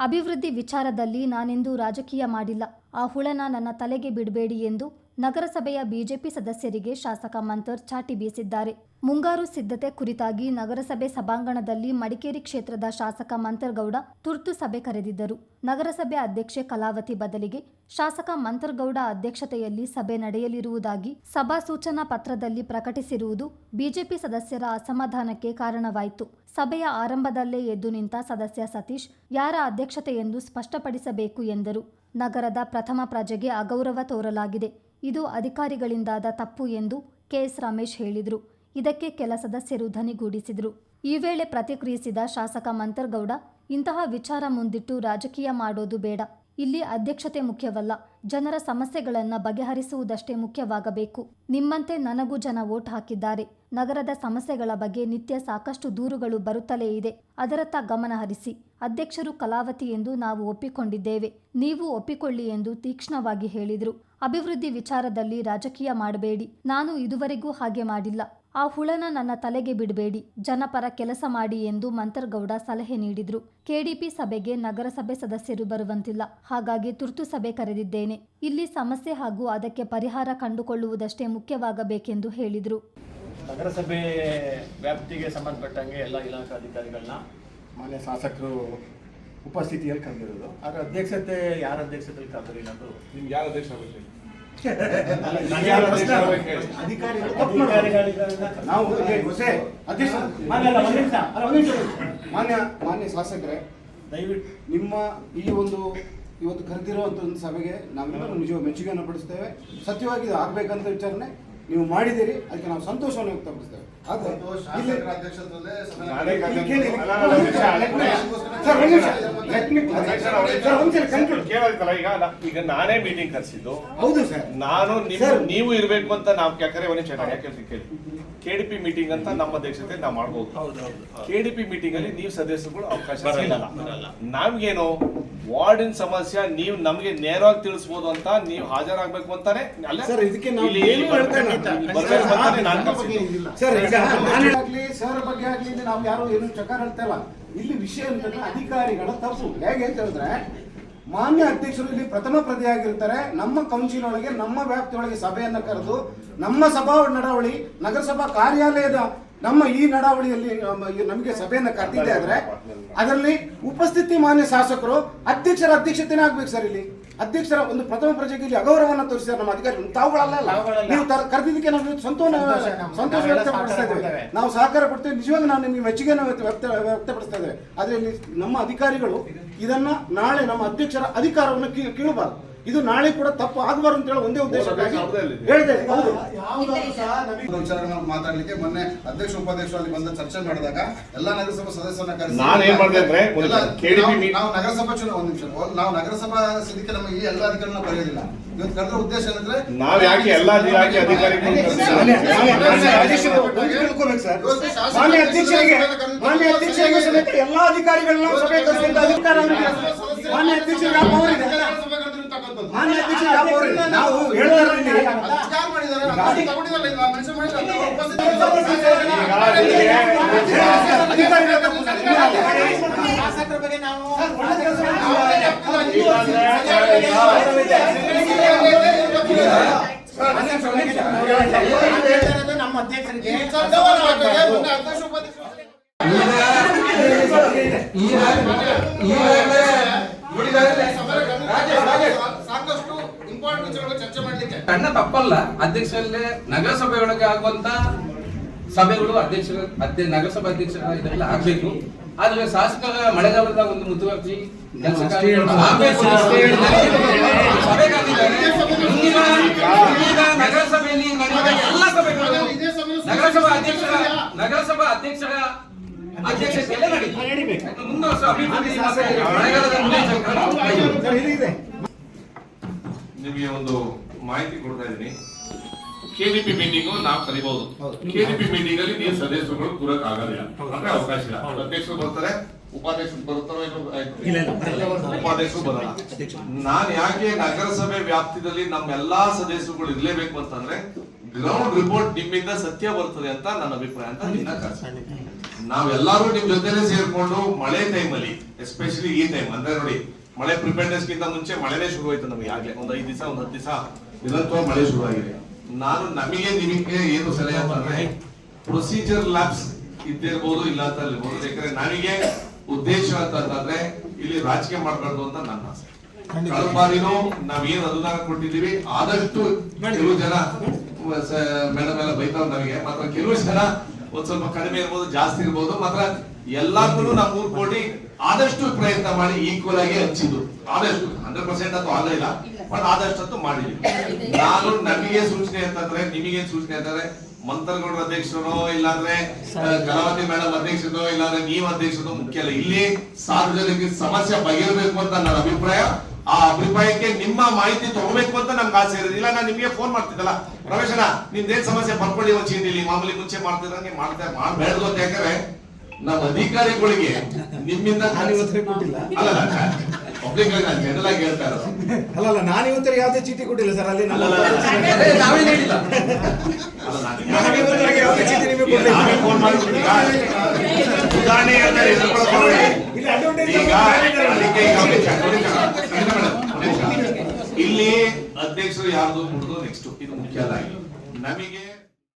ಅಭಿವೃದ್ಧಿ ವಿಚಾರದಲ್ಲಿ ನಾನೆಂದೂ ರಾಜಕೀಯ ಮಾಡಿಲ್ಲ. ಆ ಹುಳನ ನನ್ನ ತಲೆಗೆ ಬಿಡಬೇಡಿ ಎಂದು ನಗರಸಭೆಯ ಬಿಜೆಪಿ ಸದಸ್ಯರಿಗೆ ಶಾಸಕ ಮಂತರ್ ಚಾಟಿ ಬೀಸಿದ್ದಾರೆ. ಮುಂಗಾರು ಸಿದ್ಧತೆ ಕುರಿತಾಗಿ ನಗರಸಭೆ ಸಭಾಂಗಣದಲ್ಲಿ ಮಡಿಕೇರಿ ಕ್ಷೇತ್ರದ ಶಾಸಕ ಮಂತರ್ಗೌಡ ತುರ್ತು ಸಭೆ ಕರೆದಿದ್ದರು. ನಗರಸಭೆ ಅಧ್ಯಕ್ಷೆ ಕಲಾವತಿ ಬದಲಿಗೆ ಶಾಸಕ ಮಂತರ್ಗೌಡ ಅಧ್ಯಕ್ಷತೆಯಲ್ಲಿ ಸಭೆ ನಡೆಯಲಿರುವುದಾಗಿ ಸಭಾ ಸೂಚನಾ ಪತ್ರದಲ್ಲಿ ಪ್ರಕಟಿಸಿರುವುದು ಬಿಜೆಪಿ ಸದಸ್ಯರ ಅಸಮಾಧಾನಕ್ಕೆ ಕಾರಣವಾಯಿತು. ಸಭೆಯ ಆರಂಭದಲ್ಲೇ ಎದ್ದು ನಿಂತ ಸದಸ್ಯ ಸತೀಶ್, ಯಾರ ಅಧ್ಯಕ್ಷತೆಯೆಂದು ಸ್ಪಷ್ಟಪಡಿಸಬೇಕು? ಎಂದರು. ನಗರದ ಪ್ರಥಮ ಪ್ರಜೆಗೆ ಅಗೌರವ ತೋರಲಾಗಿದೆ. ಇದು ಅಧಿಕಾರಿಗಳಿಂದಾದ ತಪ್ಪು ಎಂದು ಕೆಎಸ್ ರಮೇಶ್ ಹೇಳಿದರು. ಇದಕ್ಕೆ ಕೆಲ ಸದಸ್ಯರು ಧನಿಗೂಡಿಸಿದರು. ಈ ವೇಳೆ ಪ್ರತಿಕ್ರಿಯಿಸಿದ ಶಾಸಕ ಮಂತರ್ಗೌಡ, ಇಂತಹ ವಿಚಾರ ಮುಂದಿಟ್ಟು ರಾಜಕೀಯ ಮಾಡೋದು ಬೇಡ. ಇಲ್ಲಿ ಅಧ್ಯಕ್ಷತೆ ಮುಖ್ಯವಲ್ಲ. ಜನರ ಸಮಸ್ಯೆಗಳನ್ನು ಬಗೆಹರಿಸುವುದಷ್ಟೇ ಮುಖ್ಯವಾಗಬೇಕು. ನಿಮ್ಮಂತೆ ನನಗೂ ಜನ ವೋಟ್ ಹಾಕಿದ್ದಾರೆ. ನಗರದ ಸಮಸ್ಯೆಗಳ ಬಗ್ಗೆ ನಿತ್ಯ ಸಾಕಷ್ಟು ದೂರುಗಳು ಬರುತ್ತಲೇ ಇದೆ. ಅದರತ್ತ ಗಮನ ಹರಿಸಿ. ಅಧ್ಯಕ್ಷರು ಕಲಾವತಿ ಎಂದು ನಾವು ಒಪ್ಪಿಕೊಂಡಿದ್ದೇವೆ. ನೀವು ಒಪ್ಪಿಕೊಳ್ಳಿ ಎಂದು ತೀಕ್ಷ್ಣವಾಗಿ ಹೇಳಿದರು. ಅಭಿವೃದ್ಧಿ ವಿಚಾರದಲ್ಲಿ ರಾಜಕೀಯ ಮಾಡಬೇಡಿ. ನಾನು ಇದುವರೆಗೂ ಹಾಗೆ ಮಾಡಿಲ್ಲ. ಆ ಹುಳನ ನನ್ನ ತಲೆಗೆ ಬಿಡಬೇಡಿ ಜನಪರ ಕೆಲಸ ಮಾಡಿ ಎಂದು ಮಂತರ್ಗೌಡ ಸಲಹೆ ನೀಡಿದ್ರು. ಕೆಡಿಪಿ ಸಭೆಗೆ ನಗರಸಭೆ ಸದಸ್ಯರು ಬರುವಂತಿಲ್ಲ. ಹಾಗಾಗಿ ತುರ್ತು ಸಭೆ ಕರೆದಿದ್ದೇನೆ. ಇಲ್ಲಿ ಸಮಸ್ಯೆ ಹಾಗೂ ಅದಕ್ಕೆ ಪರಿಹಾರ ಕಂಡುಕೊಳ್ಳುವುದಷ್ಟೇ ಮುಖ್ಯವಾಗಬೇಕೆಂದು ಹೇಳಿದರು. ನಗರಸಭೆ ವ್ಯಾಪ್ತಿಗೆ ಸಂಬಂಧಪಟ್ಟಂಗೆ ಎಲ್ಲ ಇಲಾಖಾ ಅಧಿಕಾರಿಗಳನ್ನ ಮಾನ್ಯ ಶಾಸಕರು ಉಪಸ್ಥಿತಿಯಲ್ಲಿ ಕರೆದಿರೋದು. ಅದರ ಅಧ್ಯಕ್ಷತೆ ಯಾರ ಅಧ್ಯಕ್ಷತೆಯಲ್ಲಿ ಕರೆದಿಲ್ಲ ಅದು ನಿಮ್ಗೆ ಯಾರು ಅಧ್ಯಕ್ಷ ಆಗ್ಬೇಕು ನಾವು ಮಾನ್ಯ. ಮಾನ್ಯ ಮಾನ್ಯ ಶಾಸಕರೇ ದಯವಿಟ್ಟು. ನಿಮ್ಮ ಈ ಒಂದು ಇವತ್ತು ಕರೆದಿರುವಂತ ಒಂದು ಸಭೆಗೆ ನಾವೆಲ್ಲರೂ ನಿಜವಾಗಿ ಮೆಚ್ಚುಗೆಯನ್ನು ಪಡಿಸ್ತೇವೆ. ಸತ್ಯವಾಗಿ ಇದು ಆಗ್ಬೇಕಂತ ವಿಚಾರಣೆ ನೀವು ಮಾಡಿದಿರಿ ಅದಕ್ಕೆ ನಾವು ಸಂತೋಷವನ್ನು ವ್ಯಕ್ತಪಡಿಸ್ತೇವೆ. ಕೇಳಿ, ಈಗ ನಾನೇ ಮೀಟಿಂಗ್ ಕರೆಸಿದ್ದು. ಹೌದು ಸರ್. ನಾನು ನೀವು ಇರಬೇಕು ಅಂತ ನಾವು ಯಾಕಂದ್ರೆ ಒಂದ್ ಚೆನ್ನಾಗಿ ನಾನು ಯಾಕೆ ಹೇಳ್ತೀನಿ ಡಿ ಕೆಡಿಪಿ ಮೀಟಿಂಗ್ ಅಂತ ನಮ್ಮ ಅಧ್ಯಕ್ಷತೆ ನಾವು ಮಾಡಬಹುದು ಕೆಡಿಪಿ ಮೀಟಿಂಗ್ ಅಲ್ಲಿ ನೀವು ಸದಸ್ಯರುಗಳು ಅವಕಾಶ ಸಿಗಲ್ಲ. ನಮ್ಗೇನು ವಾರ್ಡಿನ ಸಮಸ್ಯೆ ನೀವು ನಮಗೆ ನೇರವಾಗಿ ತಿಳಿಸಬಹುದು ಅಂತ ನೀವು ಹಾಜರಾಗಬೇಕು ಅಂತಾನೆ ಅಲ್ಲೇ? ಸರ್, ಬಗ್ಗೆ ಆಗ್ಲಿ ನಾವು ಯಾರು ಏನು ಚಕಾರ ಹೇಳ್ತಾ ಇಲ್ಲ. ಇಲ್ಲಿ ವಿಷಯ ಅಂತಂದ್ರೆ ಅಧಿಕಾರಿಗಳ ತಪ್ಪು ಹೇಗೆ ಅಂತ ಹೇಳಿದ್ರೆ ಮಾನ್ಯ ಅಧ್ಯಕ್ಷರು ಇಲ್ಲಿ ಪ್ರಥಮ ಪ್ರತಿಯಾಗಿರ್ತಾರೆ ನಮ್ಮ ಕೌನ್ಸಿಲ್ ಒಳಗೆ ನಮ್ಮ ವ್ಯಾಪ್ತಿಯೊಳಗೆ ಸಭೆಯನ್ನು ಕರೆದು, ನಮ್ಮ ಸಭಾ ನಡಾವಳಿ ನಗರಸಭಾ ಕಾರ್ಯಾಲಯದ ನಮ್ಮ ಈ ನಡಾವಳಿಯಲ್ಲಿ ನಮಗೆ ಸಭೆಯನ್ನ ಕರೆದಿದ್ದೆ ಆದ್ರೆ ಅದರಲ್ಲಿ ಉಪಸ್ಥಿತಿ ಮಾನ್ಯ ಶಾಸಕರು ಅಧ್ಯಕ್ಷರ ಅಧ್ಯಕ್ಷತೆನೇ ಆಗ್ಬೇಕು ಸರ್ ಇಲ್ಲಿ. ಅಧ್ಯಕ್ಷರ ಒಂದು ಪ್ರಥಮ ಪ್ರಜೆಗೆ ಇಲ್ಲಿ ಅಗೌರವವನ್ನು ತೋರಿಸಿದ ನಮ್ಮ ಅಧಿಕಾರಿ ತಾವುಗಳಲ್ಲ. ನೀವು ಕರೆದಿದ್ದಕ್ಕೆ ನಾವು ಸಂತೋಷ ಸಂತೋಷ ವ್ಯಕ್ತಪಡಿಸ್ತಾ ಇದ್ದೇವೆ. ನಾವು ಸಹಕಾರ ಕೊಡ್ತೇವೆ ನಿಜವಾಗ ನಾನು ನಿಮಗೆ ಮೆಚ್ಚುಗೆಯನ್ನು ವ್ಯಕ್ತ ವ್ಯಕ್ತ- ವ್ಯಕ್ತಪಡಿಸ್ತಾ ಇದ್ದೇವೆ. ಆದರೆ ನಮ್ಮ ಅಧಿಕಾರಿಗಳು ಇದನ್ನ ನಾಳೆ ನಮ್ಮ ಅಧ್ಯಕ್ಷರ ಅಧಿಕಾರವನ್ನು ಕೀಳಬಾರದು. ಇದು ನಾಳೆ ಕೂಡ ತಪ್ಪು ಆಗಬಾರ್ದು ಅಂತ ಹೇಳಿ ಒಂದೇ ಉದ್ದೇಶಕ್ಕಾಗಿ ಹೇಳಿದೆ. ಮಾತಾಡ್ಲಿಕ್ಕೆ ಮೊನ್ನೆ ಅಧ್ಯಕ್ಷ ಉಪಾಧ್ಯಕ್ಷ ಅಲ್ಲಿ ಬಂದ ಚರ್ಚೆ ಮಾಡಿದಾಗ ಎಲ್ಲಾ ನಗರಸಭಾ ಸದಸ್ಯರನ್ನ ಕರೆಸಿ ನಾನ್ ಏನ್ ಮಾಡ್ದೆ ಅಂದ್ರೆ, ನಾವು- ನಗರಸಭಾ ಚುನಾವಣೆ ಒಂದು ನಿಮಿಷ ನಾವು ನಗರಸಭಾ ಸದಸ್ಯಕ್ಕೆ ನಮ್ಮ ಈ ಎಲ್ಲ ಅಧಿಕಾರಿಗಳನ್ನ ಬರೆಯೋದಿಲ್ಲ ಇವತ್ತು ಕರೆದ ಉದ್ದೇಶ ಏನಂದ್ರೆ ನಾವು ಯಾಕೆ ಎಲ್ಲಾ ಅಧಿಕಾರಿಗಳನ್ನ ಸಭೆ ಕರೆಸುವಂತ ಅಧಿಕಾರ ಮಾನ್ಯ ಅಧ್ಯಕ್ಷರಿಗೆ? ಮಾನ್ಯ ಇದೆ? ನಾವು. ಶಾಸಕರ ಬಗ್ಗೆ ನಾವು ನಮ್ಮ ಅಧ್ಯಕ್ಷರಿಗೆ ಅಧ್ಯಕ್ಷ ಉಪಾಧ್ಯಕ್ಷರು ಸಾಕಷ್ಟು ಇಂಪಾರ್ಟೆಂಟ್ ವಿಚಾರಗಳು ಸಣ್ಣ ತಪ್ಪಲ್ಲ. ಅಧ್ಯಕ್ಷರಲ್ಲೇ ನಗರಸಭೆಯೊಳಗೆ ಆಗುವಂತ ಸಭೆಗಳು ಅಧ್ಯಕ್ಷರ ಅಧ್ಯ ನಗರಸಭಾ ಅಧ್ಯಕ್ಷರ ಇದೆಲ್ಲ ಆಗ್ಬೇಕು. ಆದ್ರೆ ಶಾಸಕರ ಮಳೆಗಾಲದ ಒಂದು ಮುತುವರ್ಜಿ ಕೆಲಸ ನಗರಸಭೆಯಲ್ಲಿ ಎಲ್ಲ ಸಭೆಗಳು ನಗರಸಭಾ ಅಧ್ಯಕ್ಷರ ನಗರಸಭಾ ಅಧ್ಯಕ್ಷರ ಅಧ್ಯಕ್ಷತೆಯಲ್ಲೇ ನಡೀಬೇಕು. ಯಾಕಂದ್ರೆ ಮುಂದುವರ್ಸುವ ಅಭಿವೃದ್ಧಿ ಮಳೆಗಾಲದ ಮುನ್ನೆಚ್ಚರಿಕೆಗಳು ಸರ್, ಇದು ಇದೆ ನಿಮಗೆ ಒಂದು ಮಾಹಿತಿ ಕೊಡ್ತಾ ಇದ್ದೀನಿ. ಕೆಡಿಪಿ ಮೀಟಿಂಗ್ ನಾವು ಕರಿಬಹುದು ಕೆಡಿಪಿ ಮೀಟಿಂಗ್ ಅಲ್ಲಿ ನೀವು ಸದಸ್ಯರುಗಳು ಕೂರಕ್ ಆಗಲ್ಲ. ಅಂದ್ರೆ ಅವಕಾಶ ಇಲ್ಲ. ಅಧ್ಯಕ್ಷರು ಬರ್ತಾರೆ ಉಪಾಧ್ಯಕ್ಷರು ಬರ್ತಾರೋ ಇಲ್ಲ ಉಪಾಧ್ಯಕ್ಷರು ಬರಲ್ಲ. ನಾನ್ ಯಾಕೆ ನಗರಸಭೆ ವ್ಯಾಪ್ತಿದಲ್ಲಿ ನಮ್ಮೆಲ್ಲಾ ಸದಸ್ಯರುಗಳು ಇರ್ಲೇಬೇಕು ಅಂತಂದ್ರೆ ಗ್ರೌಂಡ್ ರಿಪೋರ್ಟ್ ನಿಮ್ಮಿಂದ ಸತ್ಯ ಬರ್ತದೆ ಅಂತ ನನ್ನ ಅಭಿಪ್ರಾಯ ಅಂತ ನಿನ್ನ ನಾವೆಲ್ಲರೂ ನಿಮ್ ಜೊತೆನೆ ಸೇರ್ಕೊಂಡು ಮಳೆ ಟೈಮಲ್ಲಿ ಎಸ್ಪೆಷಲಿ ಈ ಟೈಮ್ ಅಂದ್ರೆ ನೋಡಿ ಮಳೆ ಪ್ರಿಪೇರ್ನೆಸ್ ಗಿಂತ ಮುಂಚೆ ಮಳೆನೇ ಶುರು ಆಯ್ತು ನಮಗೆ ಆಗ್ಲೇ ಒಂದ್ ಐದ್ ದಿವಸ ಒಂದ್ ಹತ್ತು ದಿವಸ. ನಿರಂತರ ಮಳೆ ಶುರು ಆಗಿದೆ ನಾನು ನಮಗೆ ನಿಮಗೆ ಏನು ಸಲಹೆ ಅಂತಂದ್ರೆ ಪ್ರೊಸೀಜರ್ ಲ್ಯಾಬ್ಸ್ ಇದ್ದಿರ್ಬೋದು ಇಲ್ಲ ಅಂತ ಇರ್ಬೋದು. ಯಾಕಂದ್ರೆ ನನಗೆ ಉದ್ದೇಶ ಅಂತ ಅಂತಂದ್ರೆ ಇಲ್ಲಿ ರಾಜಕೀಯ ಮಾಡಬಾರ್ದು ಅಂತ ನನ್ನ ಆಸೆ. ಕಳೆದ ಬಾರಿನೂ ನಾವೇನು ಅನುದಾನ ಕೊಟ್ಟಿದ್ದೀವಿ. ಆದಷ್ಟು ಕೆಲವು ಜನ ಮೇಡಮ್ ಎಲ್ಲ ಬೈತಾವ್ ನಮಗೆ. ಮಾತ್ರ ಕೆಲವು ಜನ ಒಂದ್ ಸ್ವಲ್ಪ ಕಡಿಮೆ ಇರ್ಬೋದು ಜಾಸ್ತಿ ಇರ್ಬೋದು ಮಾತ್ರ ಎಲ್ಲಾರ್ಗು ನಾವು ಮೂರ್ ಕೋಟಿ ಆದಷ್ಟು ಪ್ರಯತ್ನ ಮಾಡಿ ಈಕ್ವಲ್ ಆಗಿ ಹಂಚಿದ್ದು. ಆದಷ್ಟು ಹಂಡ್ರೆಡ್ ಪರ್ಸೆಂಟ್ ಅಂತೂ ಆಗಲಿಲ್ಲ ಬಟ್ ಆದಷ್ಟು ಅಂತೂ ಮಾಡಿದ್ವಿ ನಾನು ನಮಗೆ ಸೂಚನೆ ಅಂತಂದ್ರೆ ನಿಮಗೆ ಸೂಚನೆ ಅಂತಂದ್ರೆ ಮಂತ್ರಗೌಡರ ಅಧ್ಯಕ್ಷರು ಇಲ್ಲಾಂದ್ರೆ ಕಲಾವತಿ ಮೇಡಮ್ ಅಧ್ಯಕ್ಷರು ಇಲ್ಲಾಂದ್ರೆ ನೀವು ಅಧ್ಯಕ್ಷರು ಮುಖ್ಯ ಅಲ್ಲ. ಇಲ್ಲಿ ಸಾರ್ವಜನಿಕ ಸಮಸ್ಯೆ ಬಗೆಹರಬೇಕು ಅಂತ ನನ್ನ ಅಭಿಪ್ರಾಯ. ಅಭಿಪ್ರಾಯಕ್ಕೆ ನಿಮ್ಮ ಮಾಹಿತಿ ತಗೋಬೇಕು ಅಂತ ನಮ್ಗೆ ಆಸೆ ಇರೋದು. ಇಲ್ಲ ನಾನು ನಿಮಗೆ ಫೋನ್ ಮಾಡ್ತಿದ್ದಲ್ಲ. ರಮೇಶನ ನಿಮ್ದೇನ್ ಸಮಸ್ಯೆ? ಬರ್ಕೊಳ್ಳಿ ಒಂದು ಚೀಟಿಲಿ ಮಾಮೂಲಿ ಮುಂಚೆ ಮಾಡ್ತಿದ್ದಂಗೆ ಮಾಡ್ತಾ ಮಾಡ್ಬೇಡ್ದು ಅಂತ ಯಾಕಂದ್ರೆ ನಮ್ಮ ಅಧಿಕಾರಿಗಳಿಗೆ ನಿಮ್ಮಿಂದ ನಾನು ಇವತ್ತಿಗೆ ಕೊಟ್ಟಿಲ್ಲ. ಅಲ್ಲ ಪಬ್ಲಿಕ್ ನಾನು ಜನರಲ್ ಆಗಿ ಹೇಳ್ತಾ ಇರೋದು. ನಾನು ಯಾವುದೇ ಚೀಟಿ ಕೊಟ್ಟಿಲ್ಲ ಸರ್. ಅಲ್ಲಿ ಯಾವುದೇ ಚೀಟಿ ನಿಮಗೆ ಕೊಟ್ಟಿಲ್ಲ. ಫೋನ್ ಉದಾಹರಣೆ ಹೇಳ್ತಾರೆ, ಈಗ ಅದಕ್ಕೆ ಈಗ ಒಂದು ನಿಮಿಷ, ಒಂದು ನಿಮಿಷ, ಒಂದು ನಿಮಿಷ, ಒಂದು ನಿಮಿಷ. ಇಲ್ಲಿ ಅಧ್ಯಕ್ಷರು ಯಾರ್ದು ಮುಡ್ದು ನೆಕ್ಸ್ಟ್ ಇದು ಮುಖ್ಯ ಅಲ್ಲ. ನಮಗೆ